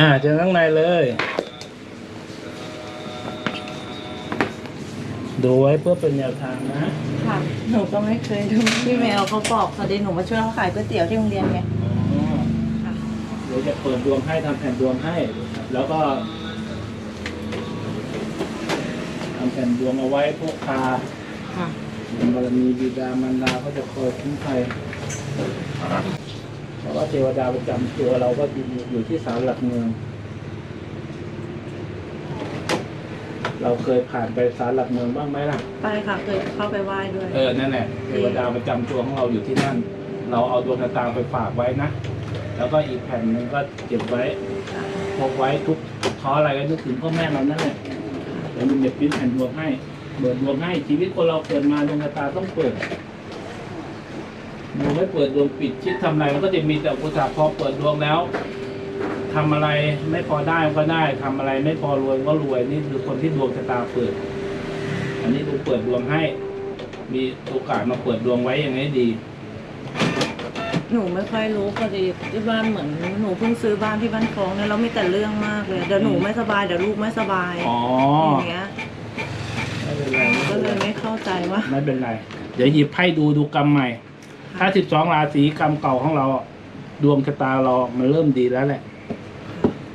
อ่าเจอข้างในเลย ดูไว้เพื่อเป็นแนวทางนะค่ะ หนูก็ไม่เคยดูพี่แมวเขาบอกพอดีหนูมาช่วยเขาขายก๋วยเตี๋ยวที่โรงเรียนไงอ๋อค่ะเดี๋ยวจะเปิดดวงให้ทำแผ่นดวงให้ แล้วก็ทำแผ่นดวงเอาไว้พวกพาค่ะบุญบารมีบิดามารดาก็จะคอยคุ้มภัยเพราะ ว่าเทวดาประจำตัวเราก็อยู่อยู่ที่ศาลหลักเมือง เราเคยผ่านไปศาลหลักเมืองบ้างไหมล่ะ ไปค่ะเคยเข้าไปไหว้ด้วย เออ นั่นแหละ เทวดาประจำตัวของเราอยู่ที่นั่น เราเอาดวงชะตาไปฝากไว้นะ แล้วก็อีกแผ่นหนึ่งก็เก็บไว้ค่ะพกไว้ทุกท้ออะไรก็นึกถึงพ่อแม่เรานั่นแหละเดี๋ยวมันจะปิ้นแผ่นดวงให้เปิดดวงให้ชีวิตคนเราเกิดมาดวงชะตาต้องเปิด ดวงไม่เปิดดวงปิดชิดทำอะไรมันก็จะมีแต่อุปสรรคพอเปิดดวงแล้วทำอะไรไม่พอได้ก็ได้ทำอะไรไม่พอรวยก็รวยนี่คือคนที่ดวงชะตาเปิด อันนี้ดูเปิดดวงให้ มีโอกาสมาเปิดดวงไว้อย่างนี้ดีหนูไม่ค่อยรู้พอดีที่บ้านเหมือนหนูเพิ่งซื้อบ้านที่บ้านคลองเนี่ยเรามีแต่เรื่องมากเลยเดี๋ยวหนูไม่สบายเดี๋ยวลูกไม่สบายอ๋ออย่างเงี้ยไม่เป็นไรไม่ก็เป็นเลไรยไม่เข้าใจว่าไม่เป็นไร เดี๋ยวหยิบให้ดูดูกรรมใหม่ ถ้าสิบสองราศีกรรมเก่าของเรา ดวงชะตาเรามันเริ่มดีแล้วแหละ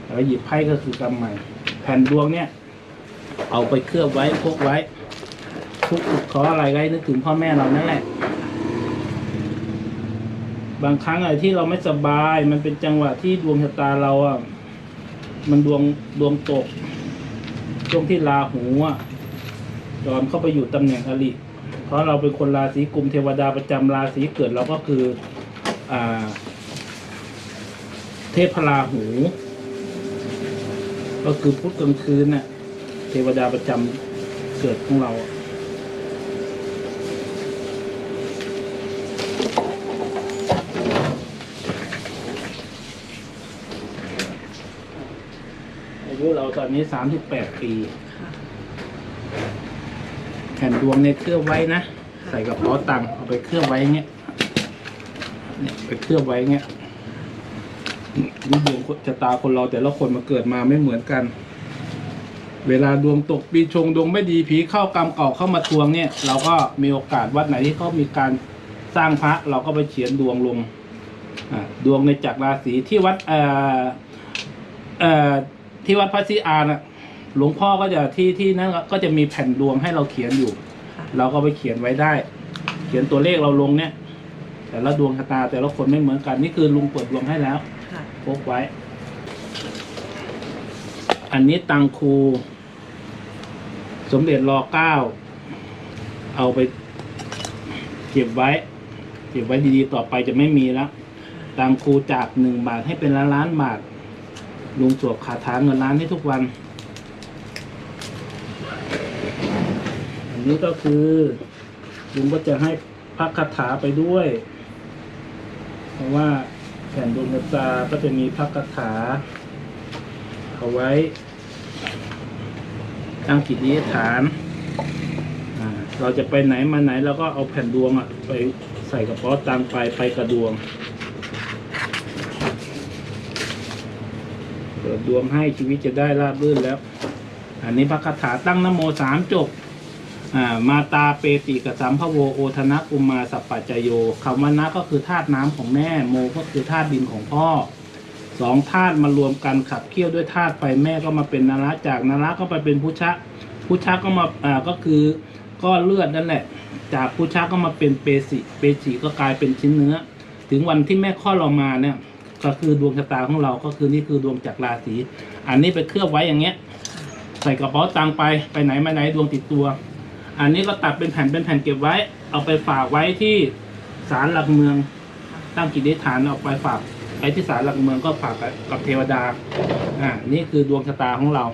แล้วหยิบไพ่ก็คือกรรมใหม่ แผ่นดวงเนี่ย เอาไปเคลือบไว้พกไว้ ทุกข์ขออะไรก็ให้นึกถึงพ่อแม่เรานั่นแหละ บางครั้งอะไรที่เราไม่สบาย มันเป็นจังหวะที่ดวงชะตาเราอะมันดวงดวงตกช่วงที่ราหูอะยอมเข้าไปอยู่ตำแหน่งอริ เพราะเราเป็นคนราศีกุมเทวดาประจำราศีเกิดเราก็คืออ่าเทพราหู ก็คือพุธกลางคืนน่ะ เทวดาประจำเกิดของเราอะอายุเราตอนนี้สามสิบแปดปี ค่ะ แผ่นดวงเนี่ยเคลือบไว้นะ ใส่กระเป๋าตังเอาไปเคลือบไว้อย่างเงี้ยเนี่ยไปเคลือบไว้อย่างเงี้ยนี่ดวงชะตาคนเราแต่ละคนมาเกิดมาไม่เหมือนกัน เวลาดวงตกปีชงดวงไม่ดีผีเข้ากรรมเก่าเข้ามาทวงเนี่ย เราก็มีโอกาสวัดไหนที่เขามีการสร้างพระเราก็ไปเขียนดวงลงดวงในจักรราศีที่วัดเอ่อเอ่อที่วัดพระศรีอานน่ะ หลวงพ่อก็จะที่ที่นั่นก็จะมีแผ่นดวงให้เราเขียนอยู่ค่ะเราก็ไปเขียนไว้ได้ เขียนตัวเลขเราลงเนี่ย แต่ละดวงชะตาแต่ละคนไม่เหมือนกัน นี่คือลุงเปิดดวงให้แล้วค่ะพกไว้ อันนี้ตังคู สมเด็จรอเก้าเอาไปเก็บไว้ เก็บไว้ดีๆต่อไปจะไม่มีแล้วตังคูจากหนึ่งบาทให้เป็นล้านล้านบาทลุงสวบขาถาเงินล้านให้ทุกวัน นนี้ก็คือลุงก็จะให้พักคาถาไปด้วย เพราะว่าแผ่นดวงตาก็จะมีพักคาถาเอาไว้ตั้งจิตอธิฐานเราจะไปไหนมาไหนเราก็เอาแผ่นดวงอะไปใส่กระเป๋าตังไปไปกระดวงเปิดดวงให้ชีวิตจะได้ราบรื่นแล้ว อันนี้พระคาถาตั้งนโมสามจบ มาตาเปติกสัมภโวโอทนะกุมมาสัปปัจจโยคำว่านะก็คือธาตุน้ำของแม่ โมก็คือธาตุดินของพ่อสองธาตุมารวมกันขับเคี่ยวด้วยธาตุไฟแม่ก็มาเป็นนาระจากนาระก็ไปเป็นพุชะพุชะก็มาอ่าก็คือก้อนเลือดนั่นแหละ จากพุชะก็มาเป็นเปสิเปสิก็กลายเป็นชิ้นเนื้อ ถึงวันที่แม่คลอดเรามาเนี่ยก็คือดวงชะตาของเราก็คือนี่คือดวงจากราศีอันนี้ไปเคลือบไว้อย่างเงี้ย ใส่กระเป๋าตังไปไปไหนมาไหนดวงติดตัว อันนี้ก็ตัดเป็นแผ่นเป็นแผ่นเก็บไว้ เอาไปฝากไว้ที่ศาลหลักเมือง ตั้งกิจอธิฐานเอาไปฝากไปที่ศาลหลักเมืองก็ฝากกับเทวดา อ่า นี่คือดวงชะตาของเรา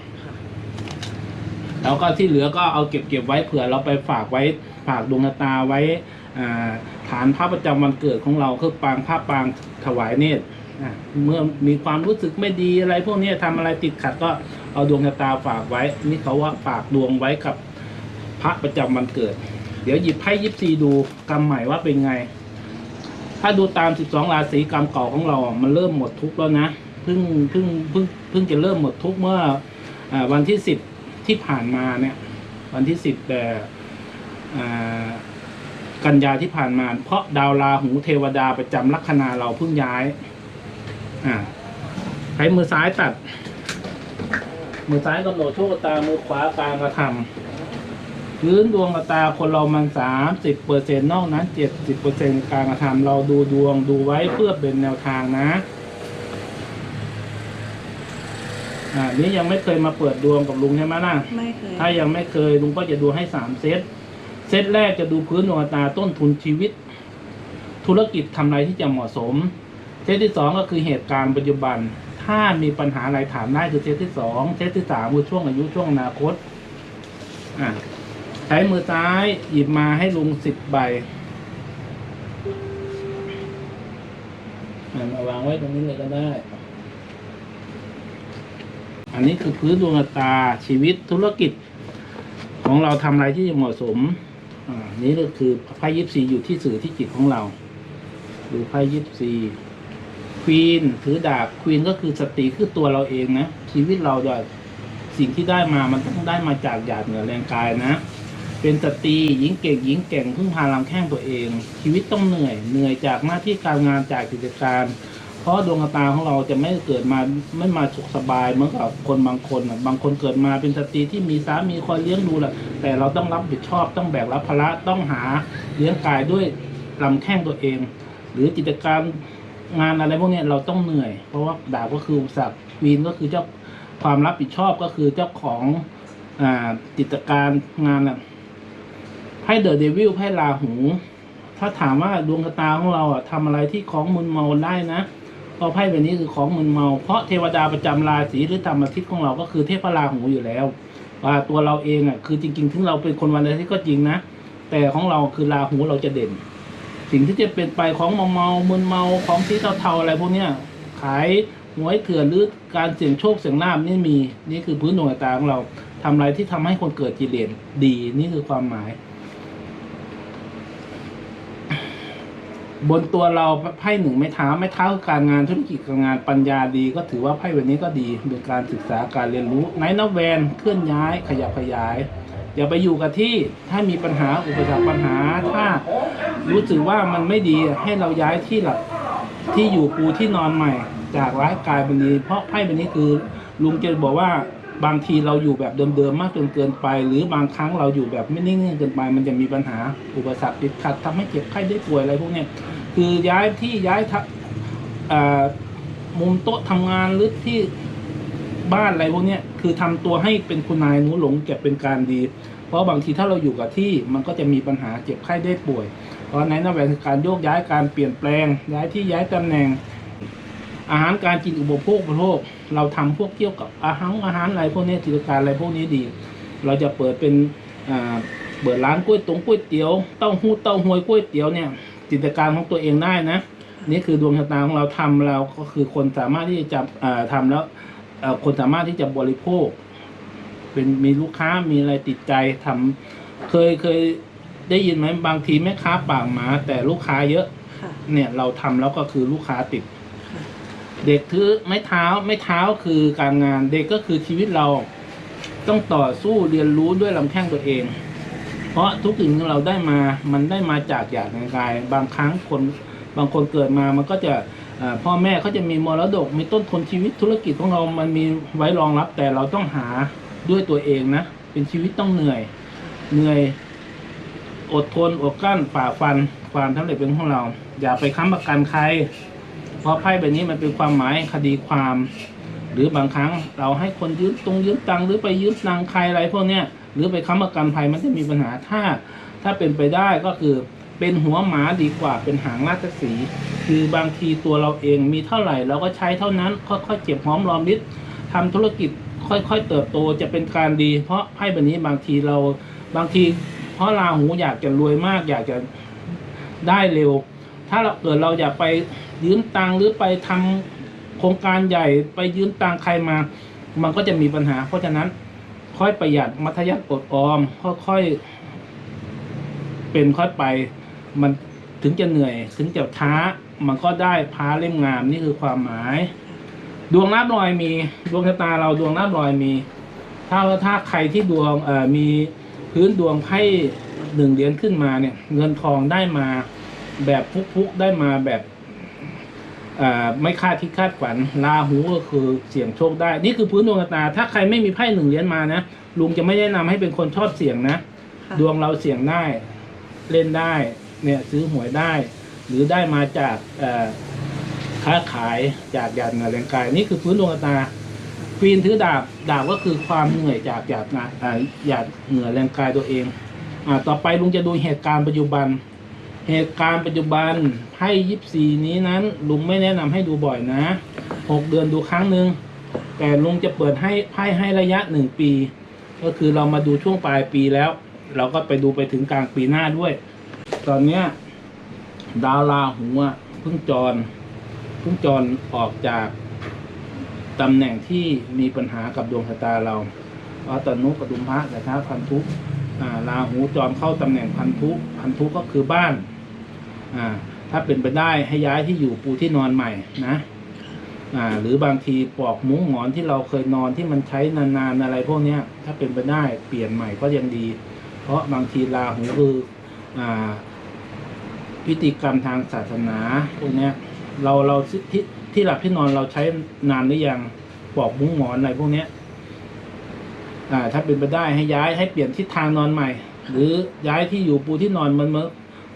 แล้วก็ที่เหลือก็เอาเก็บเก็บไว้เผื่อเราไปฝากไว้ฝากดวงชะตาไว้ฐานพระประจำวันเกิดของเราคือปางผ้าปางถวายเนตรอ่าเมื่อมีความรู้สึกไม่ดีอะไร พวกนี้ทำอะไรติดขัดก็เอาดวงชะตาฝากไว้ นี่เขาว่าฝากดวงไว้กับ ระประจำวันเกิด เดี๋ยวหยิบไพ่ยิปซีดูกรรมใหม่ว่าเป็นไง ถ้าดูตาม12ราศีกรรมเก่าของเรา มันเริ่มหมดทุกข์แล้วนะเพิ่งเพิ่งเพิ่งเพิ่งจะเริ่มหมดทุกข์เมื่ออวันที่สิบที่ผ่านมาเนี่ย วันที่สิบแต่กันยาที่ผ่านมา เพราะดาวราหูเทวดาประจำลัคนาเราเพิ่งย้ายอ่าใช้มือซ้ายตัด มือซ้ายกำหนดโชคตามือขวาการกระทำ พื้นดวงชะตาคนเรามันสามสิบเปอร์เซ็นนอกนั้นเจ็ดสิบเปอร์เซ็นการกระทำเราดูดวงดูไว้เพื่อเป็นแนวทางนะอ่านี่ยังไม่เคยมาเปิดดวงกับลุงใช่ไหมล่ะไม่เคยถ้ายังไม่เคยลุงก็จะดูให้สามเซตเซตแรกจะดูพื้นดวงชะตาต้นทุนชีวิต ธุรกิจทำอะไรที่จะเหมาะสม เซตที่สองก็คือเหตุการณ์ปัจจุบัน ถ้ามีปัญหาอะไรถามได้คือเซตที่สองเซตที่สามคือช่วงอายุช่วงอนาคตอะ ใช้มือซ้ายหยิบมาให้ลุงสิบใบอะมาวางไว้ตรงนี้เลยก็ได้ อันนี้คือพื้นดวงตาชีวิตธุรกิจ ของเราทำอะไรที่เหมาะสม อ่า นี่ก็คือไพ่ยิปซีอยู่ที่สื่อที่จิตของเรา ดูไพ่ยิปซีควีนถือดาบควีนก็คือสตรีคือตัวเราเองนะ ชีวิตเราจะสิ่งที่ได้มามันต้องได้มาจากหยาดเหงื่อแรงกายนะ เป็นสตรีหญิงเก่งหญิงเก่งพึ่งพาลำแข้งตัวเอง ชีวิตต้องเหนื่อยเหนื่อยจากหน้าที่การงานจากกิจการ เพราะดวงตาของเราจะไม่เกิดมาไม่มาสุขสบายเหมือนกับคนบางคนอะบางคนเกิดมาเป็นสตรีที่มีสามีคอยเลี้ยงดูแหละแต่เราต้องรับผิดชอบต้องแบกรับภาระต้องหาเลี้ยงกายด้วยลำแข้งตัวเอง หรือกิจการงานอะไรพวกนี้เราต้องเหนื่อย เพราะว่าดาบก็คืออุปสรรควีนก็คือเจ้าความรับผิดชอบก็คือเจ้าของอ่ากิจการงานอะ ไพ่เดอะเดวิลไพ่ลาหู ถ้าถามว่าดวงชะตาของเราอะทำอะไรที่ของมึนเมาได้นะก็ไพ่ใบบนี้คือของมึนเมาเพราะเทวดาประจำราศีหรือธรรมอาทิตย์ของเราก็คือเทพราหูอยู่แล้วว่าตัวเราเองอะคือจริงๆถึงเราเป็นคนวันอาทิตย์ก็จริงนะแต่ของเราคือราหูเราจะเด่น สิ่งที่จะเป็นไปของเมาเมามึนเมาของที่เทาๆอะไรพวกเนี้ยขายหวยเถื่อนหรือการเสี่ยงโชคเสี่ยงลาบนี่มีนี่คือพื้นดวงชะตาของเราทำอะไรที่ทำให้คนเกิดกิเลสดีนี่คือความหมาย บนตัวเราไพ่หนึ่งไม่เท้าไม่เท้าคือการงานธุรกิจการงานปัญญาดี ก็ถือว่าไพ่วันนี้ก็ดีเป็นการศึกษาการเรียนรู้ไนท์นแวนเคลื่อนย้ายขยับขยาย อย่าไปอยู่กับที่ถ้ามีปัญหาอุปสรรคปัญหา ถ้ารู้สึกว่ามันไม่ดีให้เราย้ายที่หลักที่อยู่ปูที่นอนใหม่ จากร้ายกลายเป็นดี เพราะไพ่ใบนี้คือลุงเจะบอกว่าบางทีเราอยู่แบบเดิมๆมากจนเกินไป หรือบางครั้งเราอยู่แบบไม่นิ่งเกินไป มันจะมีปัญหาอุปสรรคติดขัดทำให้เจ็บไข้ได้ป่วยอะไรพวกเนี้ย คือย้ายที่ย้ายท่ามุมโต๊ะทำงานหรือที่บ้านอะไรพวกนี้ยคือทำตัวให้เป็นคุณนายหนูหลงจะเป็นการดี เพราะบางทีถ้าเราอยู่กับที่มันก็จะมีปัญหาเจ็บไข้ได้ป่วย เพราะในนั่นแหละคือการโยกย้ายการเปลี่ยนแปลง ย้ายที่ย้ายตำแหน่ง อาหารการกินอุปโภคบริโภคเราทำพวกเกี่ยวกับอาหารอาหารอะไรพวกนี้กิจการอะไรพวกนี้ดี เราจะเปิดเป็นเปิดร้านก๋วยตงก๋วยเตี๋ยวเต้าหู้เต้าหวยก๋วยเตี๋ยวเนี่ย กิจการของตัวเองได้นะ นี่คือดวงชะตาของเราทำเราก็คือคนสามารถที่จะจับอ่าทำแล้วเอ่อคนสามารถที่จะบริโภค เป็นมีลูกค้ามีอะไรติดใจทำเคยเคยได้ยินไหมบางทีแม่ค้าปากหมาแต่ลูกค้าเยอะค่ะเนี่ยเราทำแล้วก็คือลูกค้าติดค่ะเด็กถือไม้เท้าไม้เท้าคือการงานเด็กก็คือชีวิตเราต้องต่อสู้เรียนรู้ด้วยลำแข้งตัวเอง เพราะทุกสิ่งที่เราได้มา มันได้มาจากหยาดในกาย บางครั้งคนบางคนเกิดมามันก็จะพ่อแม่เขาจะมีมรดก มีต้นทุนชีวิตธุรกิจของเรา มันมีไว้รองรับ แต่เราต้องหาด้วยตัวเองนะ เป็นชีวิตต้องเหนื่อย เหนื่อย อดทน อดกลั้น ฝ่าฟัน ความสำเร็จเป็นของเรา อย่าไปค้ำประกันใคร เพราะไพ่ใบนี้มันเป็นความหมายคดีความ หรือบางครั้งเราให้คนยืมตรงยืมตังหรือไปยืมตังใครอะไรพวกเนี้ย หรือไปค้ำประกันภัยมันจะมีปัญหาถ้า ถ้าเป็นไปได้ก็คือเป็นหัวหมาดีกว่าเป็นหางราชสีคือบางทีตัวเราเองมีเท่าไหร่เราก็ใช้เท่านั้น ค่อยๆเก็บหอมรอมริบทำธุรกิจค่อยๆเติบโตจะเป็นการดี เพราะไพ่ใบนี้บางทีเราบางที เพราะราหูอยากจะรวยมาก อยากจะได้เร็ว ถ้าเราเกิดเราอยากไปยืมตังหรือไปทำโครงการใหญ่ไปยืมตังใครมา มันก็จะมีปัญหา เพราะฉะนั้น ค่อยประหยัดมัธยัติอดออมค่อยๆเป็นค่อยไป มันถึงจะเหนื่อย ถึงจะช้า มันก็ได้พาเล่มงามนี่คือความหมาย ดวงนับรอยมีดวงชะตาเราดวงนับรอยมี ถ้าถ้าใครที่ดวงเอ่อมีพื้นดวงไพ่หนึ่งเหรียญขึ้นมาเนี่ย เงินทองได้มาแบบฟุกๆได้มาแบบ ไม่คาดที่คาดฝันลาหูก็คือเสี่ยงโชคได้ นี่คือพื้นดวงชะตา ถ้าใครไม่มีไพ่หนึ่งเหรียญมานะลุงจะไม่แนะนำให้เป็นคนชอบเสี่ยงนะค่ะดวงเราเสี่ยงได้ เล่นได้เนี่ยซื้อหวยได้ หรือได้มาจากเอ่อค้าขายจากหยาดเหงื่อแรงกาย นี่คือพื้นดวงชะตาควีนถือดาบดาบก็คือความเหนื่อยจากหยาดงานอ่าหยาดเหงื่อแรงกายตัวเองอ่าต่อไปลุงจะดูเหตุการณ์ปัจจุบัน เหตุการณ์ปัจจุบันไพ่ยิปซีนี้นั้น ลุงไม่แนะนำให้ดูบ่อยนะหกเดือนดูครั้งหนึ่งแต่ลุงจะเปิดให้ไพ่ให้ระยะหนึ่งปี ก็คือเรามาดูช่วงปลายปีแล้ว เราก็ไปดูไปถึงกลางปีหน้าด้วย ตอนเนี้ยดาวราหูเพิ่งจรเพิ่งจรออกจากตำแหน่งที่มีปัญหากับดวงชะตาเราเพราะตนุกระดุมพระแต่ท้าพันธุอ่าราหูจรเข้าตำแหน่งพันธุพันธุก็คือบ้าน อ่าถ้าเป็นไปได้ให้ย้ายที่อยู่ปูที่นอนใหม่นะอ่าหรือบางทีปลอกมุ้งหมอนที่เราเคยนอนที่มันใช้นานๆอะไรพวกเนี้ย ถ้าเป็นไปได้เปลี่ยนใหม่ก็ยังดี เพราะบางทีราหูคืออ่าพิธีกรรมทางศาสนาพวกเนี้ยเราเราที่ที่หลับที่นอนเราใช้นานหรือยังปลอกมุ้งหมอนอะไรพวกเนี้ยอ่าถ้าเป็นไปได้ให้ย้ายให้เปลี่ยนทิศทางนอนใหม่ หรือย้ายที่อยู่ปูที่นอนมันเมื่อ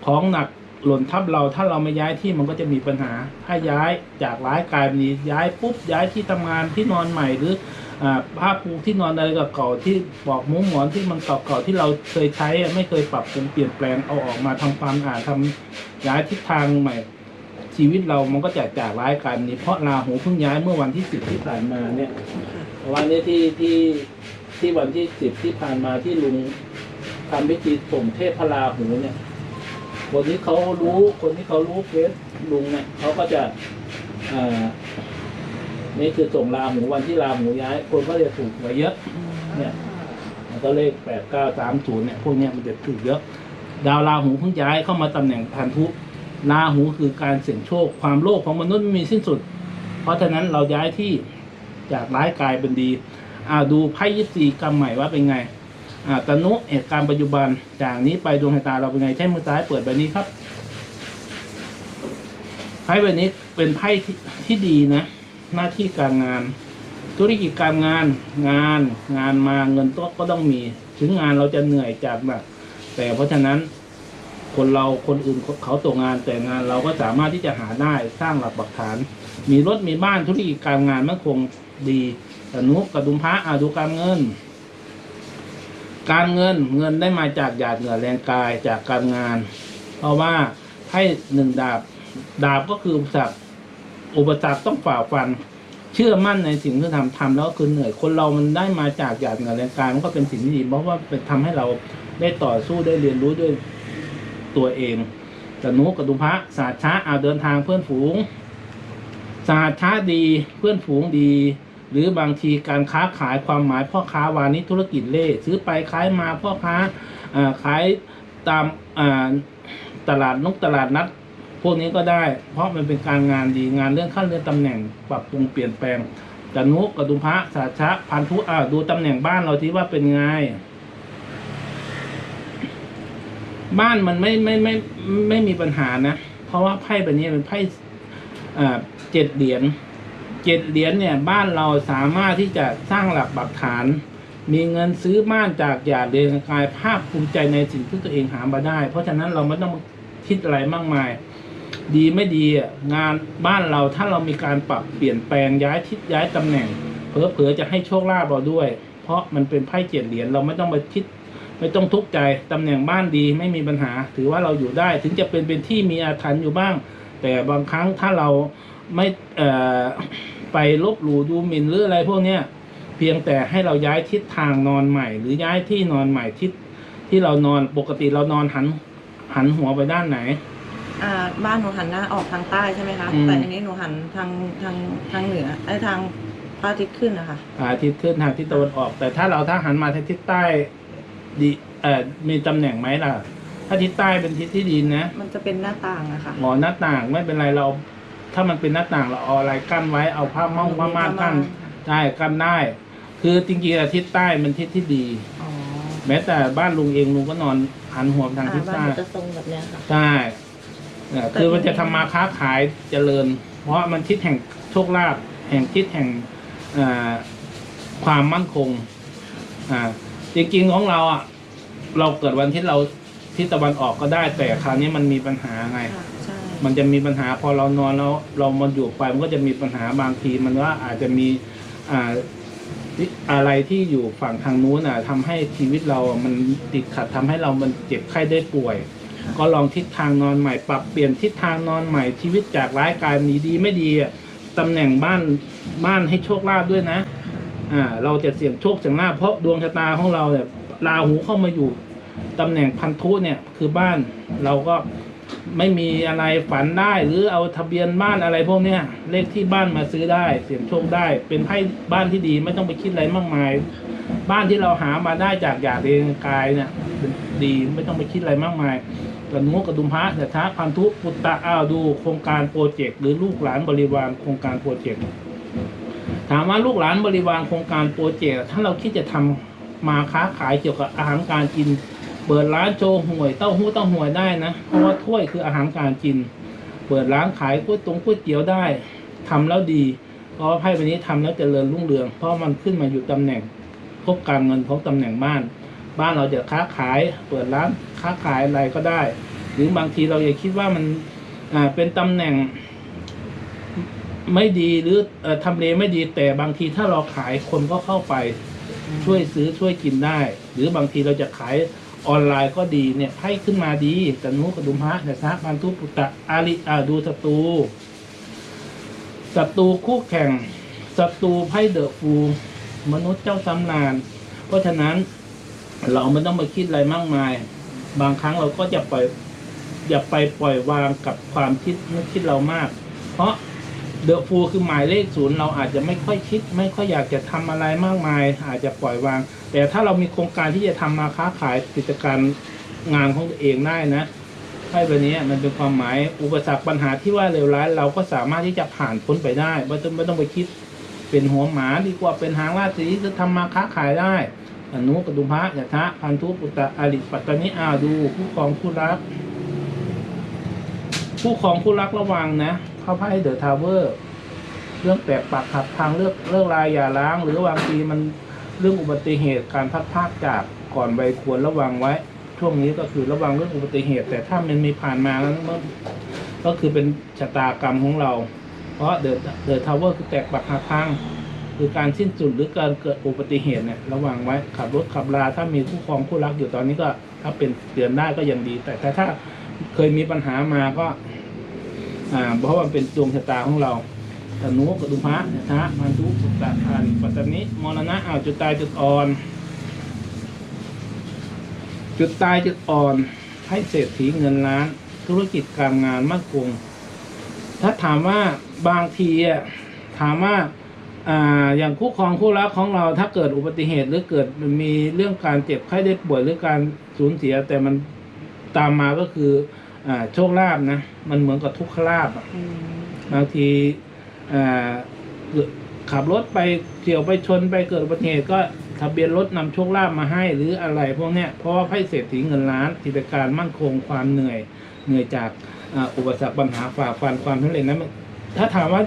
ของหนัก หล่นทับเราถ้าเราไม่ย้ายที่มันก็จะมีปัญหา ถ้าย้ายจากร้ายกลายเป็นดีย้ายปุ๊บย้ายที่ทำงานที่นอนใหม่หรือผ้าปูที่นอนอะไรเก่าๆที่ปลอกมุ้งหมอนที่มันเก่าๆที่เราเคยใช้ไม่เคยปรับปรุงเปลี่ยนแปลงเอาออกมาทำความสะอาดทำย้ายทิศทางใหม่ ชีวิตเรามันก็จะจากร้ายกลายเป็นดีเพราะราหูเพิ่งย้ายเมื่อวันที่สิบที่ผ่านมาเนี่ยวันนี้ที่ที่ที่วันที่สิบที่ผ่านมาที่ลุงทำพิธีส่งเทพพราหูเนี่ย คนที่เขารู้ คนที่เขารู้เฟซลุงเนี่ยเขาก็จะอ่านี่คือส่งราหูวันที่ราหูย้าย คนก็จะถูกหวยเยอะ เนี่ยมันก็เลขแปดเก้าสามศูนย์เนี่ยพวกเนี้ยมันจะถูกเยอะ ดาวราหูเพิ่งย้ายเข้ามาตำแหน่งพันธุราหูคือการเสี่ยงโชค ความโลภของมนุษย์ไม่มีสิ้นสุด เพราะฉะนั้นเราย้ายที่จากร้ายกลายเป็นดี อ่าดูไพ่ยิปซีกรรมใหม่ว่าเป็นไงอ่า ตนุเหตุการปัจจุบันจากนี้ไปดวงตาเราเป็นไงใช้มือซ้ายเปิดใบนี้ครับไพ่ใบนี้เป็นไพ่ที่ดีนะ หน้าที่การงาน ธุรกิจการงานงานงานมาเงินต้ก็ต้องมี ถึงงานเราจะเหนื่อยจากหนักแต่เพราะฉะนั้นคนเราคนอื่นเขาตกงานแต่งานเราก็สามารถที่จะหาได้สร้างหลักปักฐาน มีรถมีบ้านธุรกิจการงานมั่นคงดีแต่นุกกระดุมพระอาดูการเงิน การเงินเงินได้มาจากหยาดเหงื่อแรงกายจากการงาน เพราะว่าให้หนึ่งดาบดาบก็คืออุปสรรคอุปสรรคต้องฝ่าฟัน เชื่อมั่นในสิ่งที่ทำทำแล้วคือเหนื่อยคนเรามันได้มาจากหยาดเหงื่อแรงกายมันก็เป็นสิ่งที่ดีเพราะว่าเป็นทำให้เราได้ต่อสู้ได้เรียนรู้ด้วยตัวเองกนุกระดุมพระศาสตร์ช้าเอาเดินทางเพื่อนฝูงศาสตร์ช้าดีเพื่อนฝูงดี หรือบางทีการค้าขายความหมายพ่อค้าวานิธุรกิจเล่ซื้อไปขายมาพ่อค้าขายตามตลาดนกตลาดนัด พวกนี้ก็ได้ เพราะมันเป็นการงานดีงานเรื่องขั้นเลื่อนตำแหน่งปรับปรุงเปลี่ยนแปลงกนุกระดุมพระสาชะพันธุอ่าดูตำแหน่งบ้านเราที่ว่าเป็นไงบ้านมันไม่ไม่ไม่ไม่ไม่มีปัญหานะ เพราะว่าไพ่ใบนี้เป็นไพ่เจ็ดเหรียญ เจ็ดเหรียญเนี่ยบ้านเราสามารถที่จะสร้างหลักปักฐาน มีเงินซื้อบ้านจากหยาดเดนกายภาคภูมิใจในสิ่งที่ตัวเองหามาได้ เพราะฉะนั้นเราไม่ต้องคิดอะไรมากมาย ดีไม่ดีงานบ้านเราถ้าเรามีการปรับเปลี่ยนแปลงย้ายทิศย้ายตำแหน่งเผลอๆจะให้โชคลาภเราด้วย เพราะมันเป็นไพ่เจ็ดเหรียญเราไม่ต้องไปคิดไม่ต้องทุกข์ใจตำแหน่งบ้านดีไม่มีปัญหา ถือว่าเราอยู่ได้ ถึงจะเป็นเป็นที่มีอาถรรพ์อยู่บ้าง แต่บางครั้งถ้าเรา ไม่เอ่อไปลบหลู่ดูหมิ่นหรืออะไรพวกเนี้ยเพียงแต่ให้เราย้ายทิศทางนอนใหม่ หรือย้ายที่นอนใหม่ทิศที่เรานอนปกติเรานอนหันหันหัวไปด้านไหน อ่าบ้านหนูหันหน้าออกทางใต้ใช่ไหมคะ อืม แต่อันนี้หนูหันทางทางทางเหนือไอ้ยทางพระอาทิตย์ขึ้นนะคะอาทิศขึ้นทางทิศตะวันออก แต่ถ้าเราถ้าหันมาทางทิศใต้ดีเอ่อมีตำแหน่งไหมล่ะ ถ้าทิศใต้เป็นทิศที่ดีนะมันจะเป็นหน้าต่างอะค่ะหงอหน้าต่างไม่เป็นไรเรา ถ้ามันเป็นหน้าต่างเราเอาอะไรกั้นไว้เอาผ้าม่องผ้าม่านกั้นได้กั้นได้ คือจริงๆอะทิศใต้มันทิศที่ดี อ๋อแม้แต่บ้านลุงเองลุงก็นอนหันหัวไปทางอ่าทิศบ้านใต้หนูจะทรงแบบเนี้ยค่ะ ใช่เนี่ยคือมันจะทำมาค้าขายเจริญ เพราะมันทิศแห่งโชคลาภแห่งทิศแห่งอ่าความมั่นคง อ่า จริงๆของเราอะเราเกิดวันที่เราทิศตะวันออกก็ได้ แต่คราวนี้มันมีปัญหาไง ค่ะใช่ มันจะมีปัญหาพอเรานอนแล้วเรามาอยู่ไปมันก็จะมีปัญหาบางทีมันว่าอาจจะมีอ่าอะไรที่อยู่ฝั่งทางนู้นอะทำให้ชีวิตเรามันติดขัดทำให้เรามันเจ็บไข้ได้ป่วย ก็ลองทิศทางนอนใหม่ปรับเปลี่ยนทิศทางนอนใหม่ชีวิตจากร้ายกลายมีดีไม่ดีอะตำแหน่งบ้านบ้านให้โชคลาภด้วยนะอ่าเราจะเสี่ยงโชคเสี่ยงลาภเพราะดวงชะตาของเราเนี่ยราหูเข้ามาอยู่ตำแหน่งพันธุเนี่ยคือบ้านเราก็ ไม่มีอะไรฝันได้หรือเอาทะเบียนบ้านอะไรพวกเนี้ยเลขที่บ้านมาซื้อได้เสี่ยงโชคได้ เป็นไพ่บ้านที่ดีไม่ต้องไปคิดอะไรมากมาย บ้านที่เราหามาได้จากหยาดเองกายเนี่ยเป็นดีไม่ต้องไปคิดอะไรมากมายกระนุกกระดุมพระแต่ท้าพันธุปุตตะอ้าวดูโครงการโปรเจกต์หรือลูกหลานบริวารโครงการโปรเจกต์ถามว่าลูกหลานบริวารโครงการโปรเจกต์ถ้าเราคิดจะทำมาค้าขายเกี่ยวกับอาหารการกิน เปิดร้านโชว์หวยเต้าหู้เต้าหวยได้นะ เพราะว่าถ้วยคืออาหารการกิน เปิดร้านขายก๋วยตงก๋วยเตี๋ยวได้ทำแล้วดี เพราะว่าไพ่ใบนี้ทำแล้วเจริญรุ่งเรือง เพราะมันขึ้นมาอยู่ตำแหน่งพบการเงินของตำแหน่งบ้าน บ้านเราจะค้าขาย เปิดร้านค้าขายอะไรก็ได้ หรือบางทีเราอยากคิดว่ามันอ่าเป็นตำแหน่งไม่ดีหรือทำเลไม่ดีแต่บางทีถ้าเราขายคนก็เข้าไปช่วยซื้อช่วยกินได้ หรือบางทีเราจะขาย ออนไลน์ก็ดีเนี่ยให้ขึ้นมาดีแต่นุกดุมพระเนี่ยนะพันธุปุตตะอาริอาดูศัตรูศัตรูคู่แข่งศัตรูไพ่เดอะฟูมนุษย์เจ้าสำนาน เพราะฉะนั้นเราไม่ต้องไปคิดอะไรมากมาย บางครั้งเราก็จะปล่อย อย่าไปปล่อยวางกับความคิดนึกคิดเรามาก เพราะ เดอะฟูคือหมายเลขศูนย์เราอาจจะไม่ค่อยคิด ไม่ค่อยอยากจะทำอะไรมากมาย อาจจะปล่อยวาง แต่ถ้าเรามีโครงการที่จะทำมาค้าขายกิจการงานของตัวเองได้นะไพ่ใบนี้มันเป็นความหมายอุปสรรคปัญหาที่ว่าเลวร้ายเราก็สามารถที่จะผ่านพ้นไปได้ไม่ต้องไม่ต้องไปคิด เป็นหัวหมาดีกว่าเป็นหางราศีจะทำมาค้าขายได้อนุกระดุมพระยะทะพันธุปุตตะอริปัตตานิอาดูคู่ครองคู่รักผู้ครองผู้รักระวังนะ เข้าไพ่เดอะทาวเวอร์เรื่องแตกปากหักทางเลือกเรื่องรายอย่าล้าง หรือบางทีมันเรื่องอุบัติเหตุการพัดพากจากก่อนวัยควรระวังไว้ ช่วงนี้ก็คือระวังเรื่องอุบัติเหตุ แต่ถ้ามันมีผ่านมาแล้วมันก็คือเป็นชะตากรรมของเรา เพราะเดอะเดอะทาวเวอร์คือแตกปากหักทางคือการสิ้นสุดหรือการเกิดอุบัติเหตุเนี่ยระวังไว้ขับรถขับราถ้ามีผู้ครองผู้รักอยู่ตอนนี้ก็ถ้าเป็นเตือนได้ก็ยังดี แต่ถ้าเคยมีปัญหามาก็ อ่าเพราะว่ามันเป็นดวงชะตาของเราตนุกดุมพะนะฮะมันทุสุตตะทานปัตตานิมรณะอ้าวจุดตายจุดอ่อน จุดตายจุดอ่อน ให้เศรษฐีเงินล้าน ธุรกิจการงานมั่นคง ถ้าถามว่าบางทีอะถามว่าอ่าอย่างคู่ครองคู่รักของเราถ้าเกิดอุบัติเหตุหรือเกิดมีเรื่องการเจ็บไข้ได้ป่วยหรือการสูญเสีย แต่มันตามมาก็คือ โชคลาภนะ มันเหมือนกับทุกขลาภอะอืมบางทีอ่าขับรถไปเฉียวไปชนไปเกิดอุบัติเหตุก็ทะเบียนรถนำโชคลาภมาให้หรืออะไรพวกเนี้ยเพราะว่าไพ่เศรษฐีเงินล้านกิจการมั่นคงความเหนื่อยเหนื่อยจากอ่าอุปสรรคปัญหาฝ่าฟันความสำเร็จนั้นมันถ้าถามว่า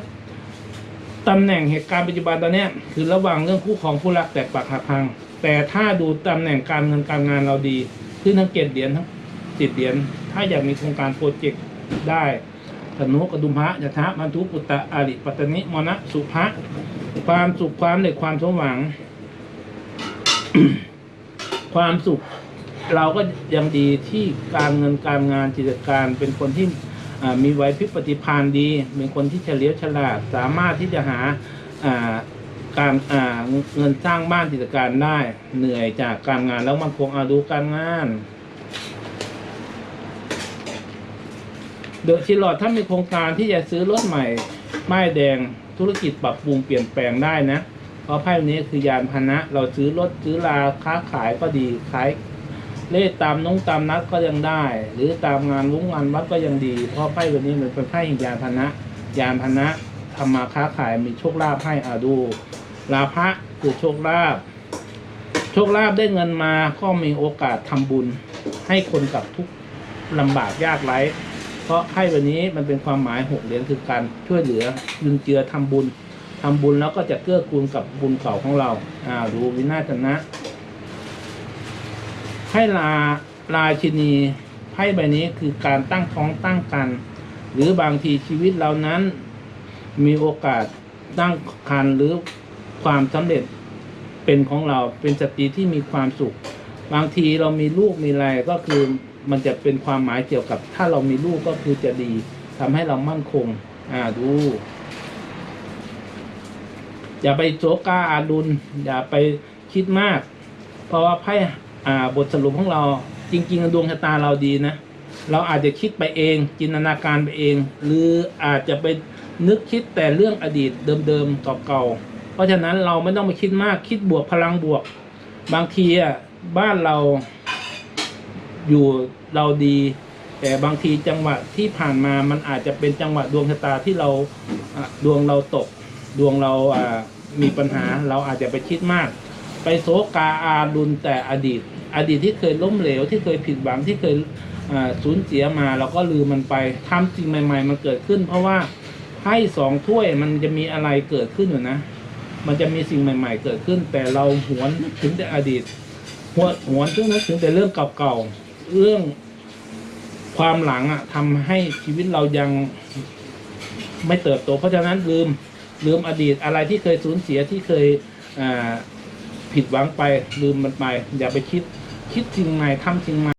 ตำแหน่งเหตุการณ์ปัจจุบันตอนเนี้ยคือระหว่างเรื่องคู่ครองผู้รักแตกปากหักพัง แต่ถ้าดูตำแหน่งการเงินการงานเราดีขึ้นทั้งเกตเหรียญทั้ง สิบเหรียญถ้าอยากมีโครงการโปรเจกต์ได้ธนุกดุมพระยะทะมันทุปุตตะอาริปัตตนิมณะสุภะความสุขความเด็กความสมหวัง ความสุข เราก็ยังดีที่การเงินการงานกิจการเป็นคนที่มีไหวพริบปฏิภาณดี เป็นคนที่เฉลียวฉลาด สามารถที่จะหาการเงินสร้างบ้านกิจการได้เหนื่อยจากการงานแล้วมันคงเอาดูการงาน เดอะชิลอดถ้ามีโครงการที่จะซื้อรถใหม่ป้ายแดงธุรกิจปรับปรุงเปลี่ยนแปลงได้นะ เพราะไพ่นี้คือยานพาหนะ เราซื้อรถซื้อลาค้าขายก็ดีขายเลขตามน้องตามนัดก็ยังได้ หรือตามงานวุ้งงานวัดก็ยังดี เพราะไพ่วันนี้มันเป็นไพ่ยานพาหนะ ยานพาหนะทำมาค้าขายมีโชคลาภให้อาดูลาภะคือโชคลาภโชคลาภได้เงินมาก็มีโอกาสทำบุญ ให้คนกับทุกข์ลำบากยากไร้ เพราะไพ่วันนี้มันเป็นความหมายหกเหรียญคือการช่วยเหลือยุนเจือทำบุญทำบุญแล้วก็จะเกื้อกูลกับบุญเก่าของเราอ่าดูวินาศนะ ให้ลาราชินีไพ่ใบนี้คือการตั้งท้องตั้งกัน หรือบางทีชีวิตเรานั้นมีโอกาสตั้งครรภ์หรือความสำเร็จเป็นของเราเป็นสตรีที่มีความสุข บางทีเรามีลูกมีอะไรก็คือ มันจะเป็นความหมายเกี่ยวกับ ถ้าเรามีลูกก็คือจะดีทำให้เรามั่นคง อ่าดู อย่าไปโจกาอาดุล อย่าไปคิดมาก เพราะว่าไพ่อ่าบทสรุปของเรา จริง ๆ ดวงชะตาเราดีนะ เราอาจจะคิดไปเอง จินตนาการไปเอง หรืออาจจะไปนึกคิดแต่เรื่องอดีตเดิมๆเก่าๆเพราะฉะนั้นเราไม่ต้องไปคิดมากคิดบวกพลังบวก บางทีอะบ้านเรา อยู่เราดี แต่บางทีจังหวะที่ผ่านมามันอาจจะเป็นจังหวะดวงชะตาที่เราดวงเราตก ดวงเราอ่ามีปัญหาเราอาจจะไปคิดมาก ไปโศกาอาดุลแต่อดีต อดีตที่เคยล้มเหลวที่เคยผิดหวังที่เคยอ่าสูญเสียมาเราก็ลืมมันไปทำสิ่งใหม่ ๆ มันเกิดขึ้น เพราะว่าไพ่สองถ้วยมันจะมีอะไรเกิดขึ้นอยู่นะ มันจะมีสิ่งใหม่ ๆ เกิดขึ้น แต่เราหวนึกถึงแต่อดีตหวนหวนถึงนึกถึงแต่เรื่องเก่าๆ เรื่องความหลังอะทำให้ชีวิตเรายังไม่เติบโต เพราะฉะนั้นลืมลืมอดีตอะไรที่เคยสูญเสียที่เคยผิดหวังไปลืมมันไป อย่าไปคิดคิดสิ่งใหม่ทำสิ่งใหม่